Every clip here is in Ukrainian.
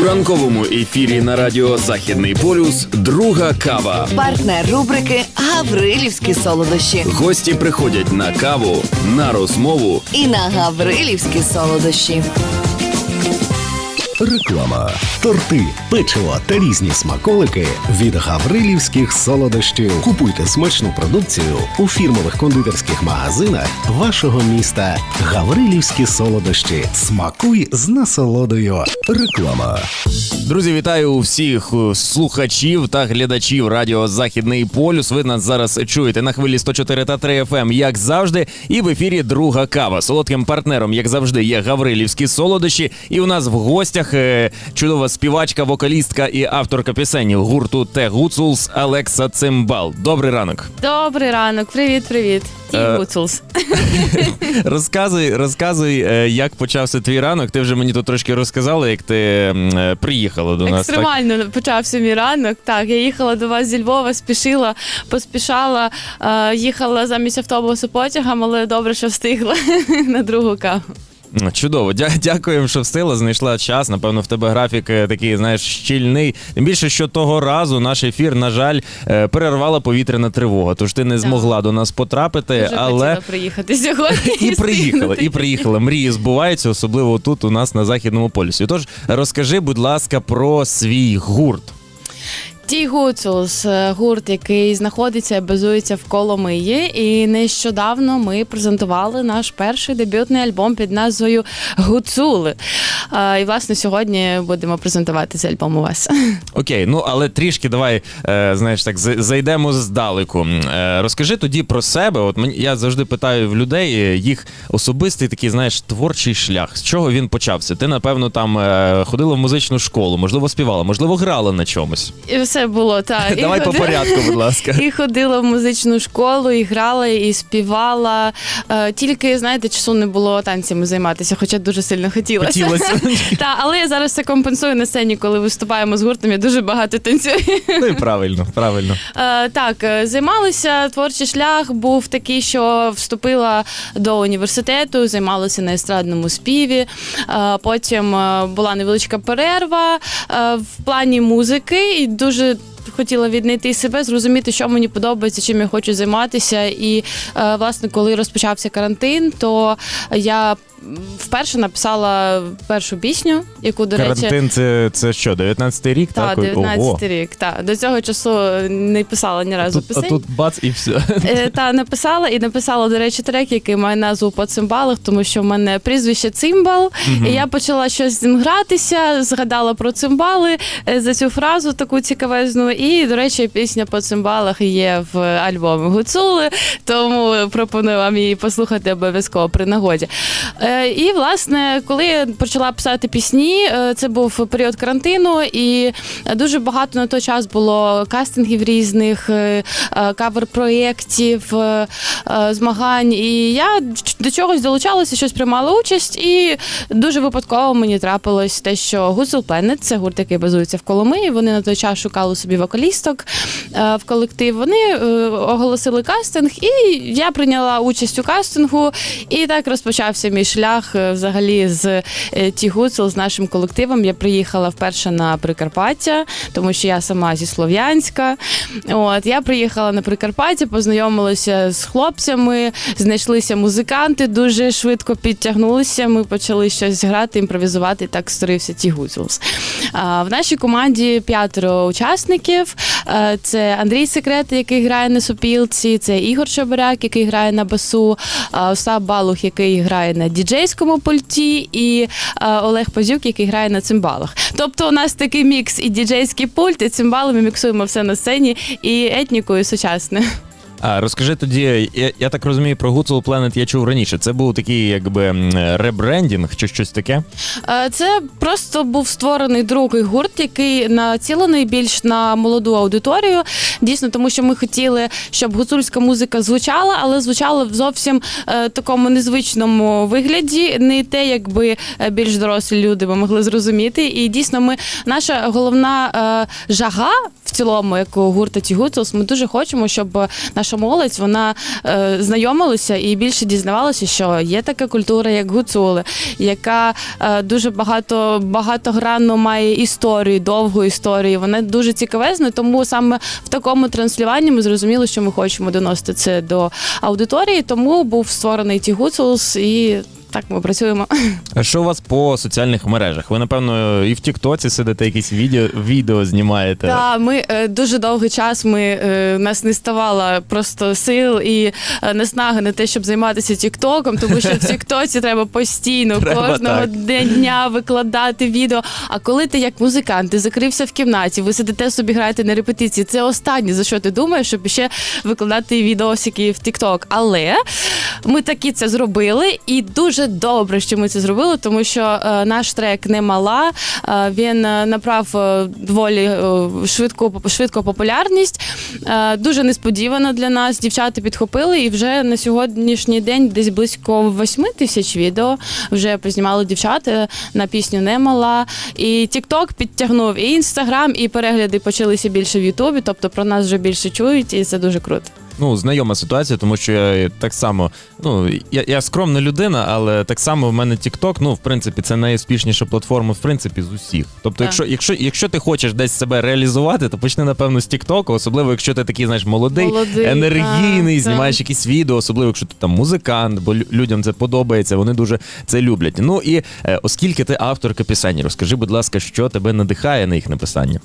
У ранковому ефірі на радіо Західний полюс друга кава. Партнер рубрики Гаврилівські солодощі. Гості приходять на каву, на розмову. І на Гаврилівські солодощі. Реклама. Торти, печиво та різні смаколики від гаврилівських солодощів. Купуйте смачну продукцію у фірмових кондитерських магазинах вашого міста. Гаврилівські солодощі. Смакуй з насолодою. Реклама. Друзі, вітаю всіх е, слухачів та глядачів радіо Західний полюс. Ви нас зараз чуєте на хвилі 104 та 3 FM, як завжди. І в ефірі друга кава. Солодким партнером, як завжди, є Гаврилівські солодощі. І у нас в гостях е, чудова співачка, вокалістка і авторка пісень гурту Те Гуцулс Алекса Цимбал. Добрий ранок. Добрий ранок, привіт, привіт. Ті Е, Гуцулс. Розказуй, розказуй, е, як почався твій ранок. Ти вже мені тут трошки розказала, як ти е, приїхала до нас. Так? Екстремально почався мій ранок. Так, я їхала до вас зі Львова, спішила, поспішала, е, їхала замість автобусу потягом, але добре, що встигла на другу каву. Чудово, Дя- дякуємо, що встигла, знайшла час. Напевно, в тебе графік е, такий, знаєш, щільний. Тим більше, що того разу наш ефір, на жаль, е, перервала повітряна тривога. Тож ти не змогла до нас потрапити, Дуже але приїхати сьогодні. і приїхала, і приїхала. Мрії збуваються, особливо тут у нас на західному полюсі. Тож розкажи, будь ласка, про свій гурт. Ті Гуцулс, е, гурт, який знаходиться і базується в Коломиї. І нещодавно ми презентували наш перший дебютний альбом під назвою Гуцули. Е, І власне сьогодні будемо презентувати цей альбом у вас. Окей, ну але трішки давай, е, знаєш, так зайдемо здалеку. Розкажи тоді про себе. От мені я завжди питаю в людей їх особистий такий, знаєш, творчий шлях. З чого він почався? Ти, напевно, там ходила в музичну школу, можливо, співала, можливо, грала на чомусь. І все було так. Давай по порядку, будь ласка. І ходила в музичну школу, і грала, і співала. Е, Тільки, знаєте, часу не було танцями займатися, хоча дуже сильно хотілося. Хотілося. Та, але я зараз це компенсую на сцені, коли виступаємо з гуртом. Я дуже багато танцюю. Ну і правильно, правильно. Е, так, е, займалася творчий шлях був такий, що вступила до університету, займалася на естрадному співі. Потім була невеличка перерва в плані музики, і дуже. Хотіла віднайти себе, зрозуміти, що мені подобається, чим я хочу займатися. І е, власне, коли розпочався карантин, то я вперше написала першу пісню, яку до речі Карантин це, це що, 19-й рік? та, так? Ого. 19 рік. Та до цього часу не писала ні разу Тут, а пісень. тут бац і все. Е, Та написала і написала, до речі, трек, який має назву по цимбалах, тому що в мене прізвище цимбал. І я почала щось з ним гратися, згадала про цимбали е, за цю фразу таку цікавезну. І, до речі, пісня по цимбалах є в альбомі Гуцули, тому пропоную вам її послухати обов'язково при нагоді. Е, І, власне, коли я почала писати пісні, е, це був період карантину, і дуже багато на той час було кастингів різних, е, е, кавер-проєктів, е, е, змагань. І я до чогось долучалася, щось приймала участь, і дуже випадково мені трапилось те, що Гуцул Planet, це гурт, який базується в Коломиї. Вони на той час шукали собі вокалісток е, в колектив. Вони е, оголосили кастинг, і я прийняла участь у кастингу. І так розпочався мій шлях е, взагалі з Ті Гуцул, з нашим колективом. Я приїхала вперше на Прикарпаття, тому що я сама зі Слов'янська. От я приїхала на Прикарпаття, познайомилася з хлопцями, знайшлися музиканти, дуже швидко підтягнулися. Ми почали щось грати, імпровізувати. Так створився Ті Гуцулс. А, В нашій команді п'ятеро учасників. Це Андрій Секрет, який грає на сопілці, це Ігор Шабаряк, який грає на басу, Остап Балух, який грає на діджейському пульті, і Олег Пазюк, який грає на цимбалах. Тобто у нас такий мікс і діджейський пульт, і цимбали. Ми міксуємо все на сцені, і етніку, і сучасне. А розкажи тоді, я, я так розумію, про Гуцул Planet я чув раніше. Це був такий, якби ребрендінг чи щось таке. Це просто був створений другий гурт, який націлений більш на молоду аудиторію. Дійсно, тому що ми хотіли, щоб гуцульська музика звучала, але звучала в зовсім е, такому незвичному вигляді, не те, якби е, більш дорослі люди би могли зрозуміти. І дійсно, ми наша головна е, жага в цілому, як гурта Ті Гуцулс, ми дуже хочемо, щоб наша наша молодь вона е, знайомилася і більше дізнавалася, що є така культура, як гуцули, яка е, дуже багато багатогранно має історію, довгу історію. Вона дуже цікавезна, тому саме в такому транслюванні ми зрозуміли, що ми хочемо доносити це до аудиторії. Тому був створений ті гуцулс і. Так, ми працюємо. А що у вас по соціальних мережах? Ви, напевно, і в Тіктоці сидите, якісь відео, відео знімаєте. Та ми е, дуже довгий час ми е, нас не ставало просто сил і е, наснаги на те, щоб займатися Тіктоком, тому що в Тіктоці треба постійно Треба, кожного так. дня викладати відео. А коли ти як музикант, ти закрився в кімнаті, ви сидите собі граєте на репетиції. Це останнє за що ти думаєш, щоб ще викладати відосики в Тікток. Але ми таки це зробили, і дуже добре, що ми це зробили, тому що е, наш трек не мала. Е, він е, набрав е, доволі е, швидку швидку популярність. Е, дуже несподівано для нас. Дівчата підхопили, і вже на сьогоднішній день десь близько 8 тисяч відео вже познімали дівчата на пісню не мала. І TikTok підтягнув, і Інстаграм, і перегляди почалися більше в Ютубі. Тобто про нас вже більше чують, і це дуже круто. Ну, знайома ситуація, тому що я так само, ну я, я скромна людина, але так само в мене TikTok, ну в принципі, це найуспішніша платформа, в принципі, з усіх. Тобто, якщо, якщо, якщо ти хочеш десь себе реалізувати, то почни, напевно, з TikTok, особливо якщо ти такий, знаєш, молодий, Молодий, енергійний, так, знімаєш так. якісь відео, особливо якщо ти там музикант, бо людям це подобається, вони дуже це люблять. Ну і е, оскільки ти авторка пісень, розкажи, будь ласка, що тебе надихає на їх написання?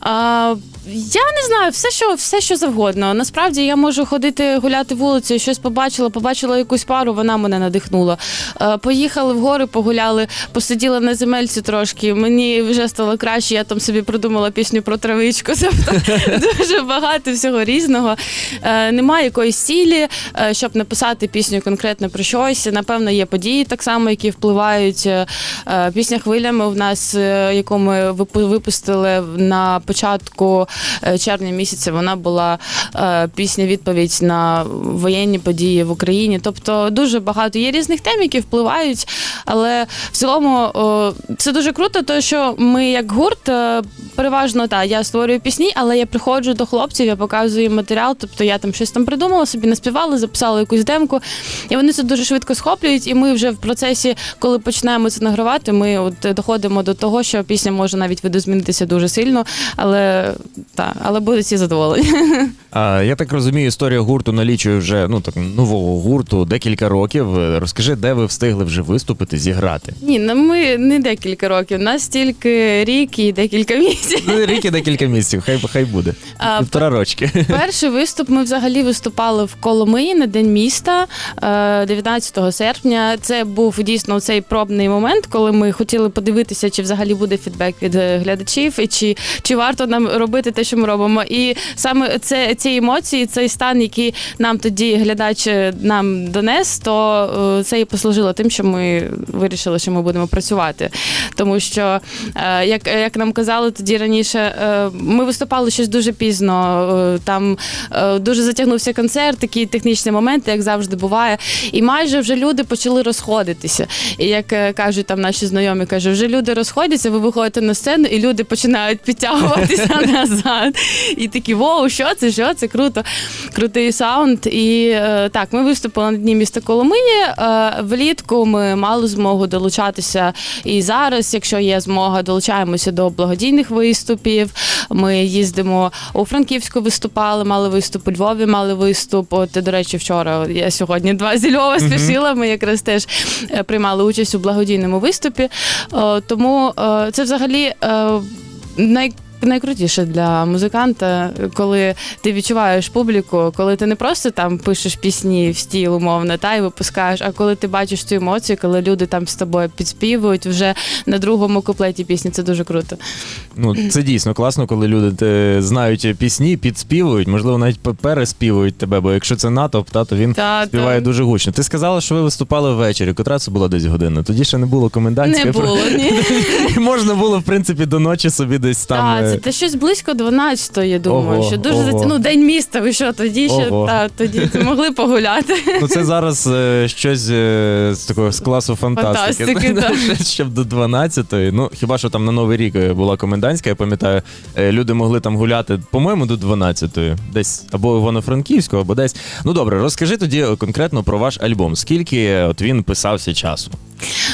А, я не знаю, все що, все, що завгодно. Насправді я можу ходити гуляти вулицею, щось побачила, побачила якусь пару, вона мене надихнула. Е, поїхали в гори, погуляли, посиділа на земельці трошки. Мені вже стало краще. Я там собі придумала пісню про травичку. Тобто дуже багато всього різного. Е, немає якоїсь цілі, е, щоб написати пісню конкретно про щось. Напевно, є події так само, які впливають. Пісня хвилями в нас, яку ми випустили на початку е, червня місяця, вона була е, пісня відповідь на воєнні події в Україні. Тобто дуже багато є різних тем, які впливають. Але в цілому це дуже круто, тому що ми як гурт е, переважно та я створюю пісні, але я приходжу до хлопців, я показую матеріал. Тобто я там щось там придумала, собі наспівала, записала якусь демку, і вони це дуже швидко схоплюють. І ми вже в процесі, коли починаємо це награвати, ми от доходимо до того, що пісня може навіть видозмінитися дуже сильно, але та, але будуть всі задоволені. А, я так розумію, історія гурту налічує вже ну так нового гурту декілька років. Е, Розкажи, де ви встигли вже виступити, зіграти? Ні, ну ми не декілька років, нас тільки рік і декілька місяців. Ну, рік і декілька місяців, хай хай буде. А, Півтора рочки. Перший виступ ми взагалі виступали в Коломиї на День міста е, 19 серпня. Це був дійсно цей пробний момент, коли ми хотіли подивитися, чи взагалі буде фідбек від е, глядачів, і чи, чи варто нам робити те, що ми робимо. І саме це ці емоції, цей стан, який нам тоді глядач е, нам донес, то е, це і послужило тим, що ми вирішили, що ми будемо працювати. Тому що, е, як, як нам казали тоді раніше, е, ми виступали щось дуже пізно. е, Там дуже затягнувся концерт, такі технічні моменти, як завжди буває. І майже вже люди почали розходитися. І як кажуть там наші знайомі, кажуть, вже люди розходяться, ви виходите на сцену, і люди починають підтягуватися назад. І такі, воу, що це? Що це? Круто, крутий саунд. І так, ми виступили на дні міста Коломиї. Влітку ми мали змогу долучатися і зараз, якщо є змога, долучаємося до благодійних виступів. Ми їздимо у Франківську, виступали, мали виступ у Львові, мали виступ. От, до речі, вчора я сьогодні два зі Львова спішила. Ми якраз теж е, приймали участь у благодійному виступі. Е, Тому е, це взагалі. Най... Найкрутіше для музиканта, коли ти відчуваєш публіку, коли ти не просто там пишеш пісні в стіл, умовно, та й випускаєш, а коли ти бачиш цю емоцію, коли люди там з тобою підспівують вже на другому куплеті пісні, це дуже круто. Ну це дійсно класно, коли люди те, знають пісні, підспівують, можливо, навіть пе- переспівують тебе. Бо якщо це натовп, та, то він Та, співає та. дуже гучно. Ти сказала, що ви виступали ввечері. Котра це була десь година? Тоді ще не було комендантської. Не було, ні. Можна було, в принципі, до ночі собі десь там. Так, 11, та щось близько 12, я думаю, Ого, що дуже ого. затягнув день міста. Ви що, тоді ще Ого. та, тоді могли погуляти. Ну, це зараз е, щось е, з такого з класу фантастики. Фантастики, да. Щось, Щоб до 12-ї. Ну, хіба що там на Новий рік е, була комендантська, я пам'ятаю, е, люди могли там гуляти, по-моєму, до 12-ї. Десь або Івано-Франківську, або десь. Ну добре, розкажи тоді е, конкретно про ваш альбом. Скільки е, от він писався часу?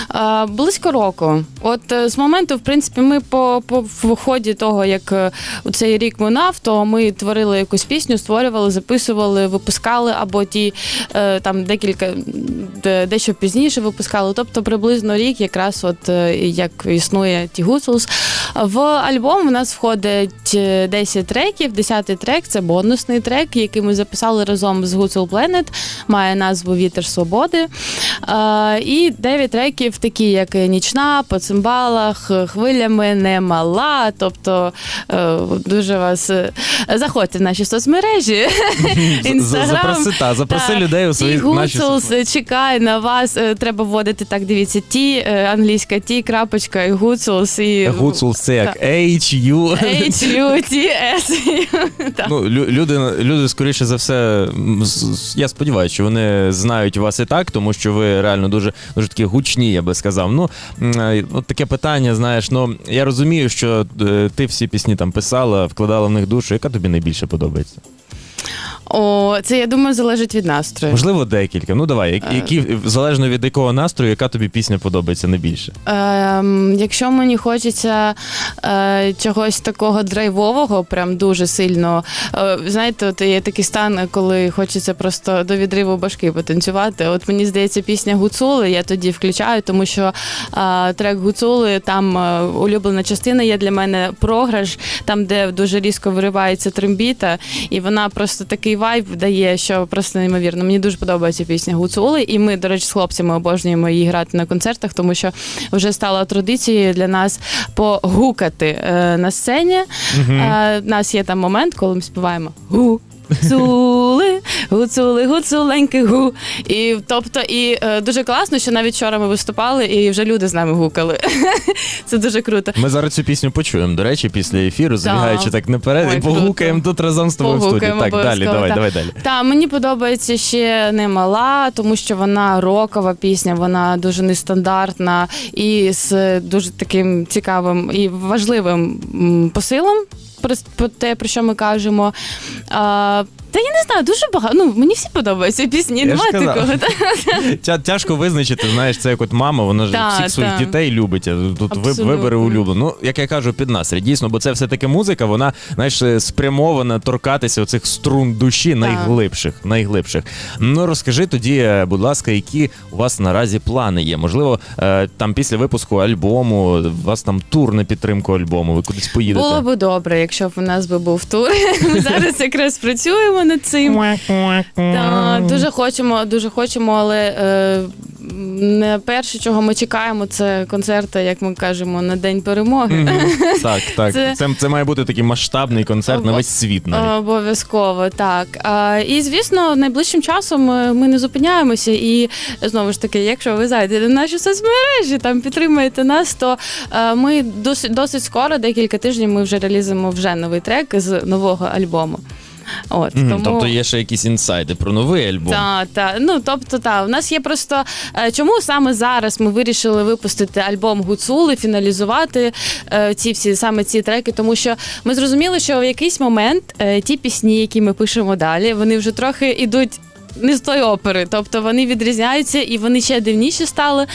А, близько року. От е, з моменту, в принципі, ми по, по в ході того, як е, у цей рік минав, то ми творили якусь пісню, створювали, записували, випускали, або ті е, там декілька дещо пізніше випускали. Тобто приблизно рік, якраз от е, як існує ті Гуцулс. В альбом у нас входить е, 10 треків. 10 трек це бонусний трек, який ми записали разом з Гуцул Planet, має назву Вітер Свободи. І 9 треків, такі як Нічна, по цимбалах, хвилями, немала. Тобто е, дуже вас е, заходьте в наші соцмережі. Інстаграм. Запроси, та, запроси людей у свої наші Гуцулс чекає на вас. Е, Треба вводити так. Дивіться, ті е, англійська ті, крапочка і Гуцулс і Гуцул це як H-U. H-U-T-S. Так. Ну, лю- люди, люди, скоріше за все, м, з- з- я сподіваюся, що вони знають вас і так, тому що ви реально дуже, дуже такі гучні, я би сказав. Ну, м, е, от таке питання, знаєш, ну я розумію, що е, ти всі пісні там писала, вкладала в них душу. Яка тобі найбільше подобається? О, це я думаю залежить від настрою. Можливо, декілька. Ну давай, Е. які, які залежно від якого настрою, яка тобі пісня подобається найбільше? Ем, якщо мені хочеться е, чогось такого драйвового, прям дуже сильно. Е, знаєте, от є такий стан, коли хочеться просто до відриву башки потанцювати. От мені здається, пісня Гуцули я тоді включаю, тому що е, трек Гуцули там е, улюблена частина є для мене програш, там, де дуже різко виривається трембіта, і вона просто такий вайб дає, що просто неймовірно. Мені дуже подобається пісня Гуцули, і ми, до речі, з хлопцями обожнюємо її грати на концертах, тому що вже стало традицією для нас погукати е, на сцені. Е, У нас є там момент, коли ми співаємо гу. Гуцули, гуцули, гуцуленьки, гу. І тобто, і е, дуже класно, що навіть вчора ми виступали, і вже люди з нами гукали. Це дуже круто. Ми зараз цю пісню почуємо. До речі, після ефіру, забігаючи так наперед, Ой, і погукаємо тут разом з тобою в студії. Погукаємо Так, далі, обов'язково, давай, так. давай далі. Та мені подобається ще немала, тому що вона рокова пісня, вона дуже нестандартна і з дуже таким цікавим і важливим м, посилом. Про, те, про що ми кажемо. Та я не знаю, дуже багато. Ну, мені всі подобаються пісні, Я ж немає казав. такого. Та- Тя, тяжко визначити, знаєш, це як от мама, вона ж Так, всіх своїх дітей любить. а Тут ви, Абсолютно. вибери улюблену. Ну, як я кажу, під настрій. Дійсно, бо це все-таки музика, вона, знаєш, е, спрямована торкатися оцих струн душі найглибших. найглибших. Ну, розкажи тоді, е, будь ласка, які у вас наразі плани є? Можливо, е, там після випуску альбому, у вас там тур на підтримку альбому, ви кудись поїдете. Було би добре, якщо б у нас би був тур. Ми зараз якраз працюємо над цим. Та, дуже хочемо, дуже хочемо, але е, не перше, чого ми чекаємо, це концерти, як ми кажемо, на день перемоги. Так, так. Це... Це- Це, має бути такий масштабний концерт на весь світ навіть. Обов'язково, так. А, і звісно, найближчим часом е, ми не зупиняємося. І знову ж таки, якщо ви зайдете на наші соцмережі, там підтримаєте нас, то е, ми досить, досить скоро, декілька тижнів, ми вже реалізуємо вже новий трек з нового альбому. От, Мгм, тому... Тобто є ще якісь інсайди про новий альбом. Так, так. Ну тобто, так, у нас є просто е, чому саме зараз ми вирішили випустити альбом Гуцули, фіналізувати е, ці всі саме ці треки, тому що ми зрозуміли, що в якийсь момент е, ті пісні, які ми пишемо далі, вони вже трохи ідуть. Не з тої опери, тобто вони відрізняються і вони ще дивніші стали.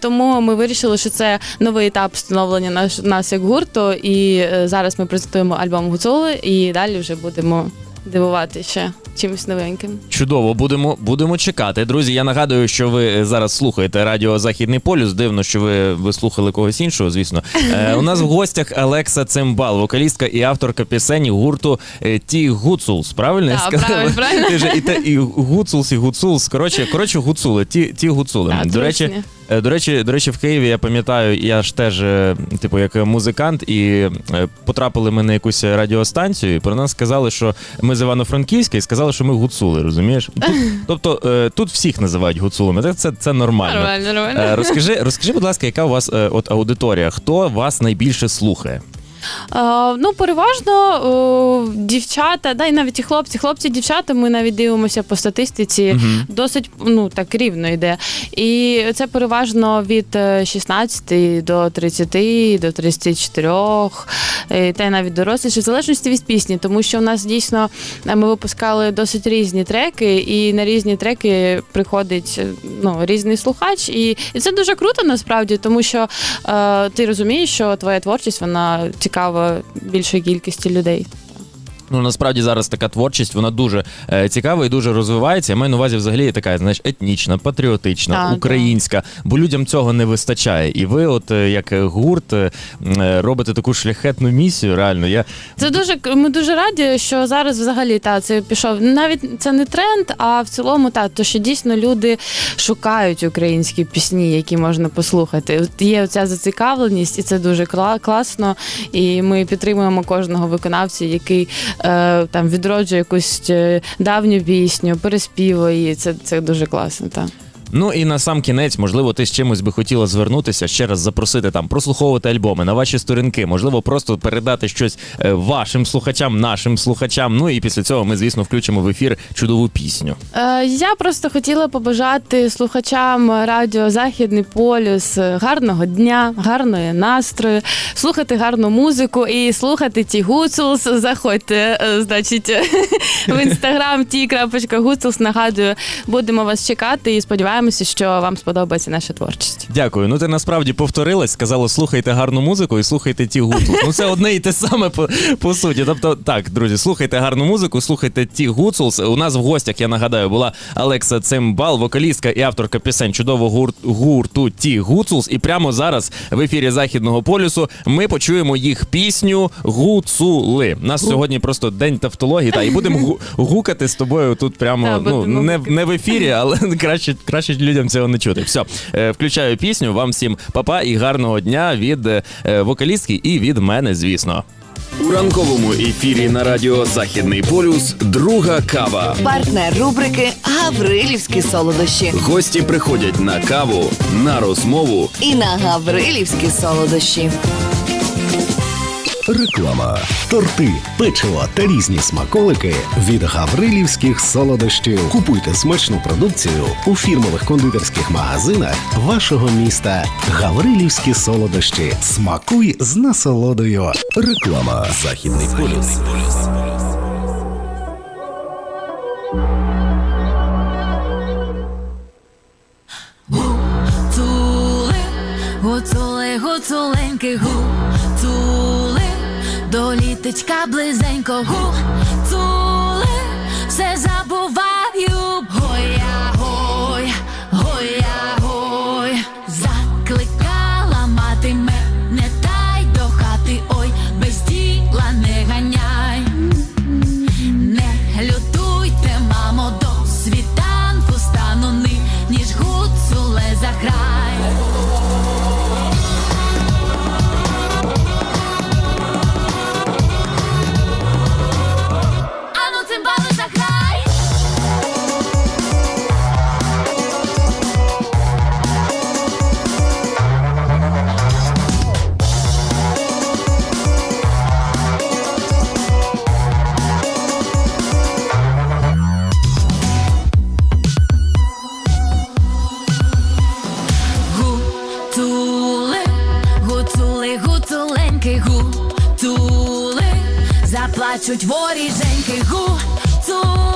Тому ми вирішили, що це новий етап становлення наш, нас як гурту. І зараз ми презентуємо альбом Гуцули, і далі вже будемо дивувати ще чимось новеньким. Чудово, будемо, будемо чекати. Друзі, я нагадую, що ви е, зараз слухаєте радіо Західний полюс. Дивно, що ви, ви слухали когось іншого, звісно. Е, у нас в гостях Алекса Цимбал, вокалістка і авторка пісень гурту е, Ті Гуцулс. Правильно я Так, сказав? правильно, правильно. Ти ж і, те, і Гуцулс, і Гуцулс. Коротше, коротше, гуцули, ті, ті гуцули. Так, до речі, точно. Е, До речі, до речі, в Києві я пам'ятаю, я ж теж, е, типу, як музикант, і е, потрапили ми на якусь радіостанцію. І про нас сказали, що ми з Івано-Франківська, і сказали, що ми гуцули, розумієш? Тут, тобто е, тут всіх називають гуцулами. Так це, це нормально. Нормально, нормально. Е, Розкажи, розкажи, будь ласка, яка у вас е, от аудиторія? Хто вас найбільше слухає? Е, ну, переважно е, дівчата, да, і навіть і хлопці, хлопці, дівчата, ми навіть дивимося по статистиці, досить ну, так рівно йде. І це переважно від е, 16 до 30, до 34, е, та й навіть доросліші, в залежності від пісні, тому що у нас дійсно е, ми випускали досить різні треки, і на різні треки приходить е, ну, різний слухач. І, і це дуже круто насправді, тому що е, ти розумієш, що твоя творчість вона цікава більшої кількості людей. Ну насправді зараз така творчість, вона дуже е, цікава і дуже розвивається. Я маю на увазі взагалі така, знаєш, етнічна, патріотична, Так, українська, бо людям цього не вистачає. І ви, от е, як гурт, е, е, робите таку шляхетну місію. Реально, я Це дуже ми дуже раді, що зараз взагалі та це пішов. Навіть це не тренд, а в цілому та то, що дійсно люди шукають українські пісні, які можна послухати. От є оця зацікавленість, і це дуже кла- класно. І ми підтримуємо кожного виконавця, який е, там відроджує якусь е, давню пісню, переспівує її. Це, це дуже класно. Та. Ну і на сам кінець, можливо, ти з чимось би хотіла звернутися, ще раз запросити там, прослуховувати альбоми на ваші сторінки, можливо, просто передати щось е, вашим слухачам, нашим слухачам. Ну і після цього ми, звісно, включимо в ефір чудову пісню. Е, Я просто хотіла побажати слухачам радіо Західний полюс гарного дня, гарної настрою, слухати гарну музику і слухати ті гуцулс. Заходьте, е, значить, в інстаграм ті.гуцулс. Нагадую, будемо вас чекати і сподіваємося, що вам сподобається наша творчість. Дякую. Ну ти насправді повторилась, сказала, слухайте гарну музику і слухайте ті гуцулс. Ну це одне і те саме по, по суті. Тобто, так, друзі, слухайте гарну музику, слухайте ті гуцулс. У нас в гостях, я нагадаю, була Алекса Цимбал, вокалістка і авторка пісень чудового гурт, гурту Ті Гуцулс. І прямо зараз в ефірі Західного полюсу ми почуємо їх пісню Гуцули. У нас сьогодні просто день тавтології, та і будемо гу- гукати з тобою тут прямо Так, ну не, не в ефірі, але краще, краще людям цього не чути. Все, включаю пісню. Вам всім папа і гарного дня від е, вокалістки і від мене, звісно. У ранковому ефірі на радіо Західний полюс друга кава. Партнер рубрики Гаврилівські солодощі. Гості приходять на каву, на розмову. І на Гаврилівські солодощі. Реклама. Торти, печиво та різні смаколики від гаврилівських солодощів. Купуйте смачну продукцію у фірмових кондитерських магазинах вашого міста. Гаврилівські солодощі. Смакуй з насолодою. Реклама. Західний полюс. Гуцули, гуцули, гуцуленьки, гуцули, до літочка близенько, гуцули, заплачуть воріженьки, гуцули,